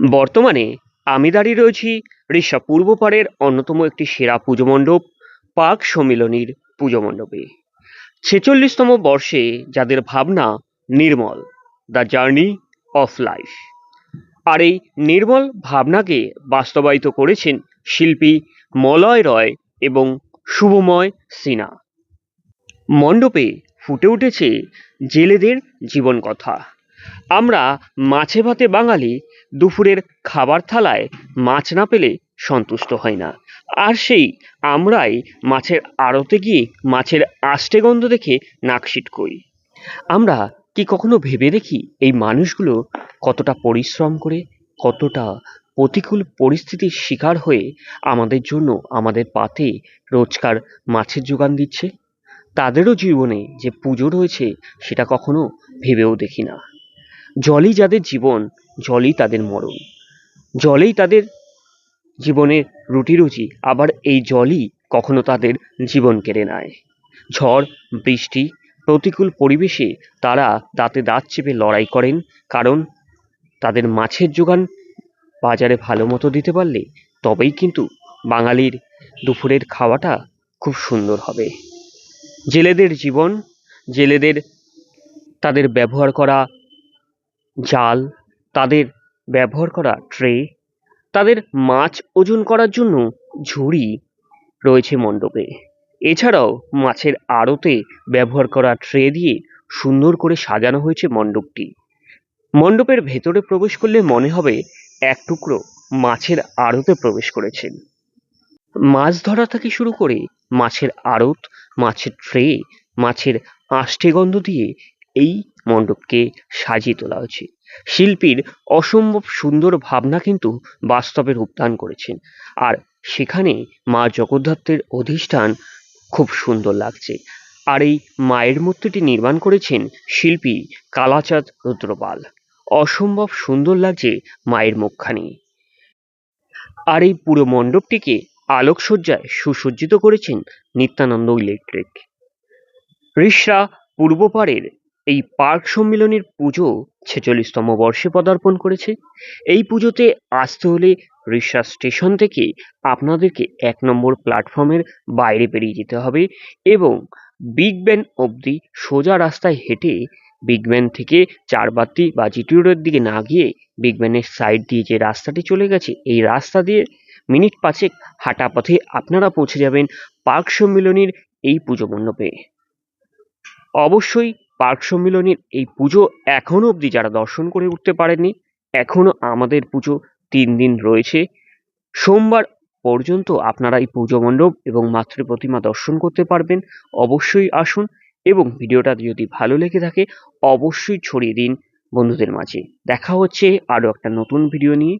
বর্তমানে আমি দাঁড়িয়ে রয়েছি রিষড়া পূর্ব পাড়ের অন্যতম একটি সেরা পুজো মণ্ডপ পার্ক সম্মিলনীর পুজো মণ্ডপে। ছেচল্লিশতম বর্ষে যাদের ভাবনা নির্মল, দ্য জার্নি অফ লাইফ। আর এই নির্মল ভাবনাকে বাস্তবায়িত করেছেন শিল্পী মলয় রয় এবং শুভময় সিনহা। মণ্ডপে ফুটে উঠেছে জেলেদের জীবন কথা আমরা মাছে ভাতে বাঙালি দুপুরের খাবার থালায় মাছ না পেলে সন্তুষ্ট হয় না। আর সেই আমরাই মাছের আড়তে গিয়ে মাছের আষ্টে গন্ধ দেখে নাকশিট করি আমরা কি কখনো ভেবে দেখি এই মানুষগুলো কতটা পরিশ্রম করে, কতটা প্রতিকূল পরিস্থিতির শিকার হয়ে আমাদের জন্য আমাদের পাতে রোজকার মাছের যোগান দিচ্ছে? তাদেরও জীবনে যে পুজো রয়েছে সেটা কখনো ভেবেও দেখি না। জলই যাদের জীবন, জলই তাদের মরণ। জলেই তাদের জীবনের রুটি রুচি আবার এই জলই কখনো তাদের জীবন কেড়ে নেয়। ঝড়, বৃষ্টি প্রতিকূল পরিবেশে তারা দাঁতে দাঁত চেপে লড়াই করেন, কারণ তাদের মাছের যোগান বাজারে ভালো মতো দিতে পারলে তবেই কিন্তু বাঙালির দুপুরের খাওয়াটা খুব সুন্দর হবে। জেলেদের জীবন, জেলেদের তাদের ব্যবহার করা জাল, তাদের ব্যবহার করা ট্রে, তাদের মাছ ওজন করার জন্য ঝুড়ি রয়েছে মণ্ডপে। এছাড়াও মাছের আড়তে ব্যবহার করা ট্রে দিয়ে সুন্দর করে সাজানো হয়েছে মণ্ডপটি। মণ্ডপের ভেতরে প্রবেশ করলে মনে হবে এক টুকরো মাছের আড়তে প্রবেশ করেছেন। মাছ ধরা থেকে শুরু করে মাছের আড়ত, মাছের ট্রে, মাছের আষ্টে গন্ধ দিয়ে এই মণ্ডপকে সাজিয়ে তোলা হয়েছে। শিল্পীর অসম্ভব সুন্দর ভাবনা কিন্তু বাস্তবে রূপদান করেছেন। আর সেখানে মা জগদ্ধাত্রীর অধিষ্ঠান খুব সুন্দর লাগছে। আর এই মায়ের মূর্তিটি নির্মাণ করেছেন শিল্পী কালাচাঁদ রুদ্রপাল। অসম্ভব সুন্দর লাগছে মায়ের মুখখানি। আর এই পুরো মণ্ডপটিকে আলোকসজ্জায় সুসজ্জিত করেছেন নিত্যানন্দ ইলেকট্রিক। রিষড়া পূর্বপাড়ের এই পার্ক সম্মিলনীর পুজো ছেচল্লিশতম বর্ষে পদার্পণ করেছে। এই পুজোতে আসতে হলে রিষড়া স্টেশন থেকে আপনাদেরকে এক নম্বর প্ল্যাটফর্মের বাইরে বেরিয়ে যেতে হবে এবং বিগ ব্যান অবধি সোজা রাস্তায় হেঁটে বিগ ব্যান থেকে চারবাতি বা জিটি রোডের দিকে না গিয়ে বিগ ব্যানের সাইড দিয়ে যে রাস্তাটি চলে গেছে, এই রাস্তা দিয়ে মিনিট পাঁচেক হাঁটা পথে আপনারা পৌঁছে যাবেন পার্ক সম্মিলনীর এই পুজো মণ্ডপে। অবশ্যই পার্ক সম্মিলনীর এই পুজো এখনও অবধি যারা দর্শন করে উঠতে পারেননি এখনও আমাদের পুজো তিন দিন রয়েছে। সোমবার পর্যন্ত আপনারা এই পুজো মণ্ডপ এবং মাতৃ প্রতিমা দর্শন করতে পারবেন। অবশ্যই আসুন এবং ভিডিওটা যদি ভালো লেগে থাকে, অবশ্যই ছড়িয়ে দিন বন্ধুদের মাঝে। দেখা হচ্ছে আরও একটা নতুন ভিডিও নিয়ে।